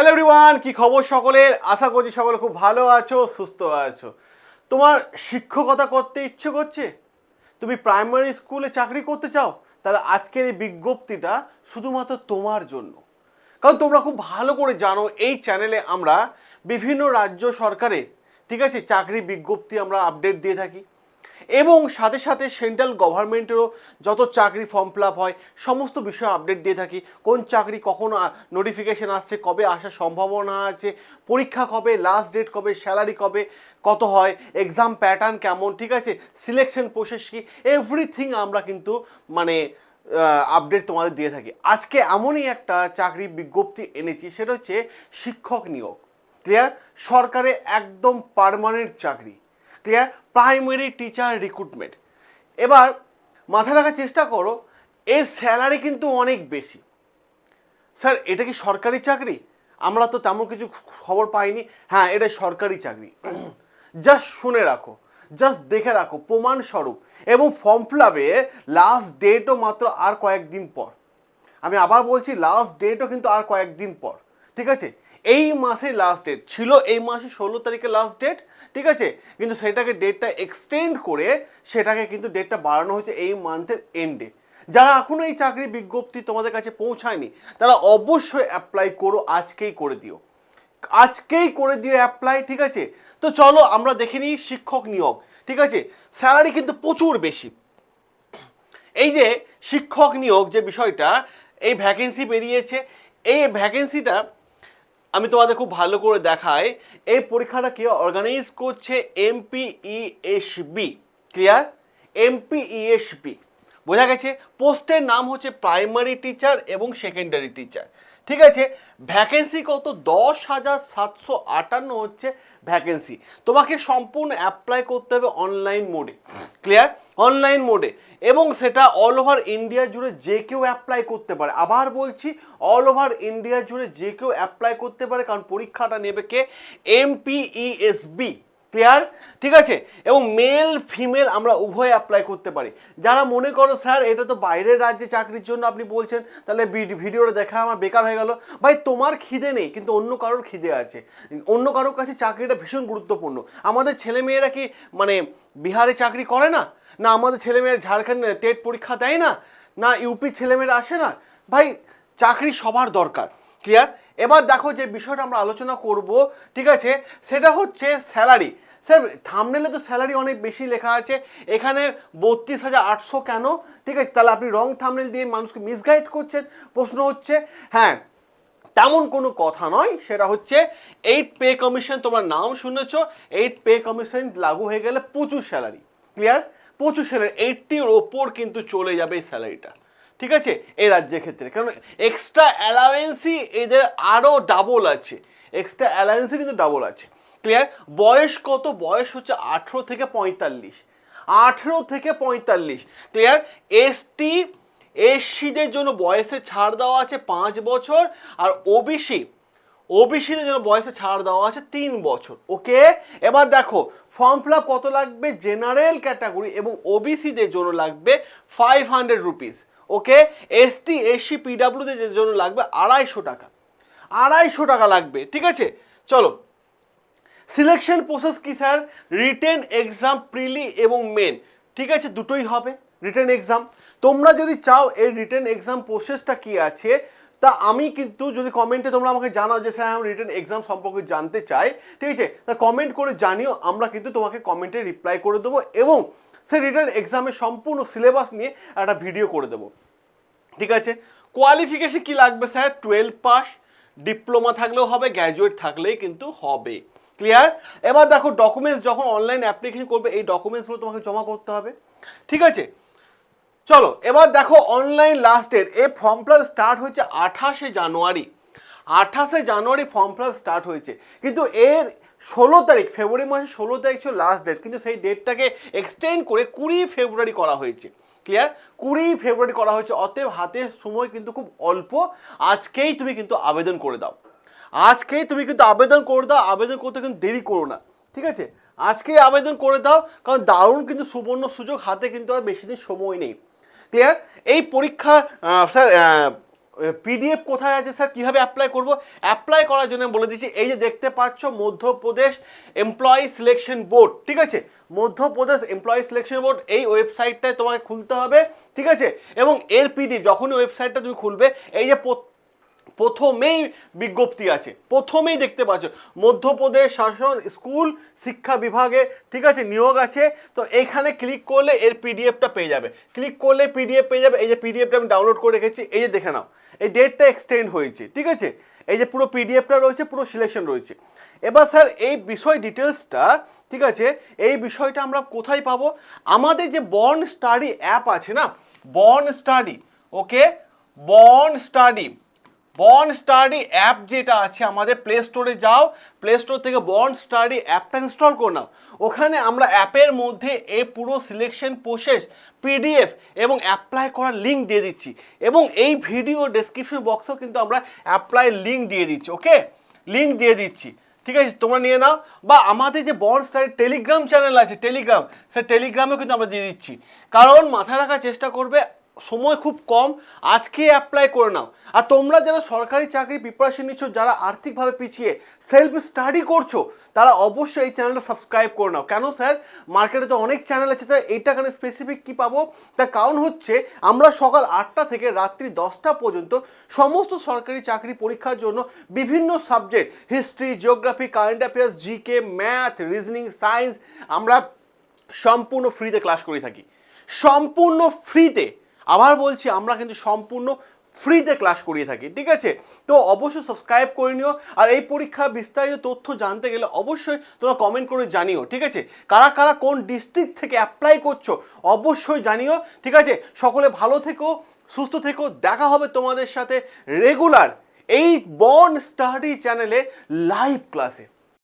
Hello everyone কি খবর সকলের? আশা করছি সকলে খুব ভালো আছো, সুস্থ আছো। তোমার শিক্ষকতা করতে ইচ্ছে করছে? তুমি প্রাইমারি স্কুলে চাকরি করতে চাও? তাহলে আজকের এই বিজ্ঞপ্তিটা শুধুমাত্র তোমার জন্য। কারণ তোমরা খুব ভালো করে জানো, এই চ্যানেলে আমরা বিভিন্ন রাজ্য সরকারের, ঠিক আছে, চাকরি বিজ্ঞপ্তি আমরা আপডেট দিয়ে থাকি। এবং সাথে সাথে সেন্ট্রাল গভর্নমেন্টেরও যত চাকরি ফর্ম ফিল হয়, সমস্ত বিষয়ে আপডেট দিয়ে থাকি। কোন চাকরি কখন নোটিফিকেশন আসছে, কবে আসার সম্ভাবনা আছে, পরীক্ষা কবে লাস্ট ডেট কবে স্যালারি কবে, কত হয় এক্সাম প্যাটার্ন কেমন, ঠিক আছে? সিলেকশন প্রসেস কি এভরিথিং আমরা কিন্তু মানে আপডেট তোমাদের দিয়ে থাকি। আজকে এমনই একটা চাকরি বিজ্ঞপ্তি এনেছি, সেটা হচ্ছে শিক্ষক নিয়োগ। ক্লিয়ার সরকারে একদম পার্মানেন্ট চাকরি। ক্লিয়ার প্রাইমারি টিচার রিক্রুটমেন্ট এবার মাথা রাখার চেষ্টা করো, এর স্যালারি কিন্তু অনেক বেশি। স্যার, এটা কি সরকারি চাকরি? আমরা তো তেমন কিছু খবর পাইনি। হ্যাঁ এটা সরকারি চাকরি। জাস্ট শুনে রাখো জাস্ট দেখে রাখো, প্রমাণস্বরূপ। এবং ফর্ম ফিল লাস্ট ডেটও মাত্র আর কয়েকদিন পর। আমি আবার বলছি লাস্ট ডেটও কিন্তু আর কয়েকদিন পর। ঠিক আছে? এই মাসে লাস্ট ডেট ছিল, এই মাসে ষোলো তারিখে লাস্ট ডেট ঠিক আছে? কিন্তু সেটাকে ডেটটা এক্সটেন্ড করে সেটাকে কিন্তু ডেটটা বাড়ানো হয়েছে এই মান্থের এন্ডে যারা এখনও এই চাকরি বিজ্ঞপ্তি তোমাদের কাছে পৌঁছায়নি, তারা অবশ্যই অ্যাপ্লাই করো, আজকেই করে দিও। আজকেই করে দিও অ্যাপ্লাই ঠিক আছে? তো চলো আমরা দেখে নিই শিক্ষক নিয়োগ, ঠিক আছে? স্যালারি কিন্তু প্রচুর বেশি। এই যে শিক্ষক নিয়োগ যে বিষয়টা, এই ভ্যাকেন্সি বেরিয়েছে, এই ভ্যাকেন্সিটা আমি তোমাদের খুব ভালো করে দেখাই। এই পরীক্ষাটা কে অর্গানাইজ করছে? এমপিইএসবি ক্লিয়ার এমপিইএসবি বোঝা গেছে? পোস্টের নাম হচ্ছে প্রাইমারি টিচার এবং সেকেন্ডারি টিচার ঠিক আছে? ভ্যাকেন্সি কত? দশ হাজার সাতশো আটান্ন হচ্ছে ভ্যাকেন্সি তোমাকে সম্পূর্ণ অ্যাপ্লাই করতে হবে অনলাইন মোডে ক্লিয়ার অনলাইন মোডে এবং সেটা অল ওভার ইন্ডিয়া জুড়ে যে কেউ অ্যাপ্লাই করতে পারে। আবার বলছি অল ওভার ইন্ডিয়া জুড়ে যে কেউ অ্যাপ্লাই করতে পারে, কারণ পরীক্ষাটা নেবে কে? এমপিইএসবি ক্লিয়ার ঠিক আছে? এবং মেল ফিমেল আমরা উভয় অ্যাপ্লাই করতে পারি। যারা মনে করো, স্যার, এটা তো বাইরের রাজ্যে চাকরির জন্য আপনি বলছেন, তাহলে ভিডিওটা দেখা আমার বেকার হয়ে গেল। ভাই, তোমার খিদে নেই, কিন্তু অন্য কারোর খিদে আছে। অন্য কারোর কাছে চাকরিটা ভীষণ গুরুত্বপূর্ণ। আমাদের ছেলেমেয়েরা কি মানে বিহারে চাকরি করে না? না, আমাদের ছেলেমেয়েরা ঝাড়খণ্ড টেট পরীক্ষা দেয় না? না, ইউপি ছেলেমেয়েরা আসে না? ভাই, চাকরি সবার দরকার। ক্লিয়ার এবার দেখো যে বিষয়টা আমরা আলোচনা করব, ঠিক আছে? সেটা হচ্ছে স্যালারি। স্যার থামনেলে তো স্যালারি অনেক বেশি লেখা আছে। এখানে বত্রিশ হাজার আটশো কেন? ঠিক আছে, তাহলে আপনি রং থামনেল দিয়ে মানুষকে মিসগাইড করছেন। প্রশ্ন হচ্ছে হ্যাঁ তেমন কোনো কথা নয়। সেটা হচ্ছে এইট পে কমিশন তোমার নাম শুনেছ এইট পে কমিশন লাগু হয়ে গেলে প্রচুর স্যালারি। ক্লিয়ার প্রচুর স্যালারি। এইটটির ওপর কিন্তু চলে যাবে এই স্যালারিটা। ঠিক আছে? এই রাজ্যের ক্ষেত্রে। কারণ এক্সট্রা অ্যালাওয়েন্সই এদের আরও ডাবল আছে। এক্সট্রা অ্যালাওয়েন্সই কিন্তু ডাবল আছে। ক্লিয়ার বয়স কত? বয়স হচ্ছে আঠেরো থেকে পঁয়তাল্লিশ। আঠেরো থেকে পঁয়তাল্লিশ। ক্লিয়ার এসটি এসসিদের জন্য বয়সে ছাড় দেওয়া আছে পাঁচ বছর আর ওবিসি ওবিসিদের জন্য বয়সে ছাড় দেওয়া আছে তিন বছর। ওকে এবার দেখো ফর্ম ফিল কত লাগবে? জেনারেল ক্যাটাগরি এবং ওবিসিদের জন্য লাগবে five hundred rupees okay ST SC পিডাব্লিউদের জন্য লাগবে আড়াইশো টাকা। আড়াইশো টাকা লাগবে, ঠিক আছে? চলো। সিলেকশন প্রসেস কি, স্যার? রিটেন এক্সাম প্রিলি এবং মেন ঠিক আছে? দুটোই হবে রিটেন এক্সাম তোমরা যদি চাও এই রিটেন এক্সাম প্রসেসটা কি আছে, তা আমি কিন্তু যদি কমেন্টে তোমরা আমাকে জানাও যে, স্যার, আমি রিটেন এক্সাম সম্পর্কে জানতে চাই ঠিক আছে? তা কমেন্ট করে জানিও, আমরা কিন্তু তোমাকে কমেন্টে রিপ্লাই করে দেবো এবং সেই রিটেন এক্সামের সম্পূর্ণ সিলেবাস নিয়ে একটা ভিডিও করে দেবো। ঠিক আছে? কোয়ালিফিকেশন কি লাগবে স্যার টুয়েলভ পাস ডিপ্লোমা থাকলেও হবে গ্র্যাজুয়েট থাকলেই কিন্তু হবে। ক্লিয়ার এবার দেখো ডকুমেন্টস যখন অনলাইন অ্যাপ্লিকেশন করবে, এই ডকুমেন্টসগুলো তোমাকে জমা করতে হবে। ঠিক আছে? চলো, এবার দেখো অনলাইন লাস্ট ডেট এই ফর্ম ফিল স্টার্ট হয়েছে আঠাশে জানুয়ারি। আঠাশে জানুয়ারি ফর্ম ফিল স্টার্ট হয়েছে। কিন্তু এর ষোলো তারিখ, ফেব্রুয়ারি মাসের ষোলো তারিখ ছিল লাস্ট ডেট কিন্তু সেই ডেটটাকে এক্সটেন্ড করে কুড়ি ফেব্রুয়ারি করা হয়েছে। ক্লিয়ার কুড়ি ফেব্রুয়ারি করা হয়েছে, অতএব হাতে সময় কিন্তু খুব অল্প। আজকেই তুমি কিন্তু আবেদন করে দাও। আজকেই তুমি কিন্তু আবেদন করে দাও, আবেদন করতে কিন্তু দেরি করো না। ঠিক আছে? আজকেই আবেদন করে দাও, কারণ দারুণ কিন্তু সুবর্ণ সুযোগ, হাতে কিন্তু আর বেশি দিন সময় নেই। ক্লিয়ার এই পরীক্ষা স্যার পিডিএফ কোথায় আছে স্যার? কীভাবে অ্যাপ্লাই করব? অ্যাপ্লাই করার জন্য বলে দিচ্ছি, এই যে দেখতে পাচ্ছ মধ্যপ্রদেশ এমপ্লয়ি সিলেকশন বোর্ড ঠিক আছে? মধ্যপ্রদেশ এমপ্লয়ি সিলেকশন বোর্ড এই ওয়েবসাইটটায় তোমাকে খুলতে হবে, ঠিক আছে? এবং এর পিডিএফ যখনই ওয়েবসাইটটা তুমি খুলবে, এই যে প্রথমেই বিজ্ঞপ্তি আছে, প্রথমেই দেখতে পাচ্ছ। মধ্যপ্রদেশ শাসন, স্কুল, শিক্ষা বিভাগে, ঠিক আছে, নিয়োগ আছে, তো এইখানে ক্লিক করলে এর পিডিএফটা পেয়ে যাবে। ক্লিক করলে পিডিএফ পেয়ে যাবে, এই যে পিডিএফটা আমি ডাউনলোড করে রেখেছি, এই যে দেখে নাও, এই ডেটটা এক্সটেন্ড হয়েছে, ঠিক আছে? এই যে পুরো পিডিএফটা রয়েছে, পুরো সিলেকশন রয়েছে। এবার স্যার এই বিষয় ডিটেলসটা ঠিক আছে, এই বিষয়টা আমরা কোথায় পাবো? আমাদের যে বর্ন স্টাডি অ্যাপ আছে না born study okay born study bon study app যেটা আছে আমাদের প্লে স্টোরে যাও প্লে স্টোর থেকে বন স্টাডি অ্যাপটা ইনস্টল করে নাও। ওখানে আমরা অ্যাপের মধ্যে এই পুরো সিলেকশন প্রসেস পিডিএফ এবং অ্যাপ্লাই করার লিঙ্ক দিয়ে দিচ্ছি। এবং এই ভিডিও ডেসক্রিপশন বক্সেও কিন্তু আমরা অ্যাপ্লাই লিঙ্ক দিয়ে দিচ্ছি ওকে লিঙ্ক দিয়ে দিচ্ছি, ঠিক আছে? তোমরা নিয়ে নাও। বা আমাদের যে বন স্টাডি টেলিগ্রাম চ্যানেল আছে টেলিগ্রাম সে টেলিগ্রামেও কিন্তু আমরা দিয়ে দিচ্ছি। কারণ মাথায় রাখার চেষ্টা করবে সময় খুব কম, আজকে অ্যাপ্লাই করে নাও। আর তোমরা যারা সরকারি চাকরি প্রিপারেশন নিচ্ছ, যারা আর্থিকভাবে পিছিয়ে সেলফ স্টাডি করছ, তারা অবশ্যই এই চ্যানেলটা সাবস্ক্রাইব করে নাও। কেন স্যার মার্কেটে তো অনেক চ্যানেল আছে তাই এইটা কেন স্পেসিফিক কী পাবো? তার কারণ হচ্ছে, আমরা সকাল আটটা থেকে রাত্রি দশটা পর্যন্ত সমস্ত সরকারি চাকরি পরীক্ষার জন্য বিভিন্ন subject history geography current affairs GK math reasoning science আমরা সম্পূর্ণ ফ্রিতে ক্লাস করে থাকি। সম্পূর্ণ ফ্রিতে আবার বলছি, আমরা কিন্তু সম্পূর্ণ ফ্রিতে ক্লাস করিয়ে থাকি, ঠিক আছে? তো অবশ্যই সাবস্ক্রাইব করে নিও, আর এই পরীক্ষার বিস্তারিত তথ্য জানতে গেলে অবশ্যই তোমরা কমেন্ট করে জানিও, ঠিক আছে? কারা কারা কোন ডিস্ট্রিক্ট থেকে অ্যাপ্লাই করছ, অবশ্যই জানিও, ঠিক আছে? সকলে ভালো থেকো, সুস্থ থেকো, দেখা হবে তোমাদের সাথে রেগুলার এই বন স্টাডি চ্যানেলে লাইভ ক্লাসে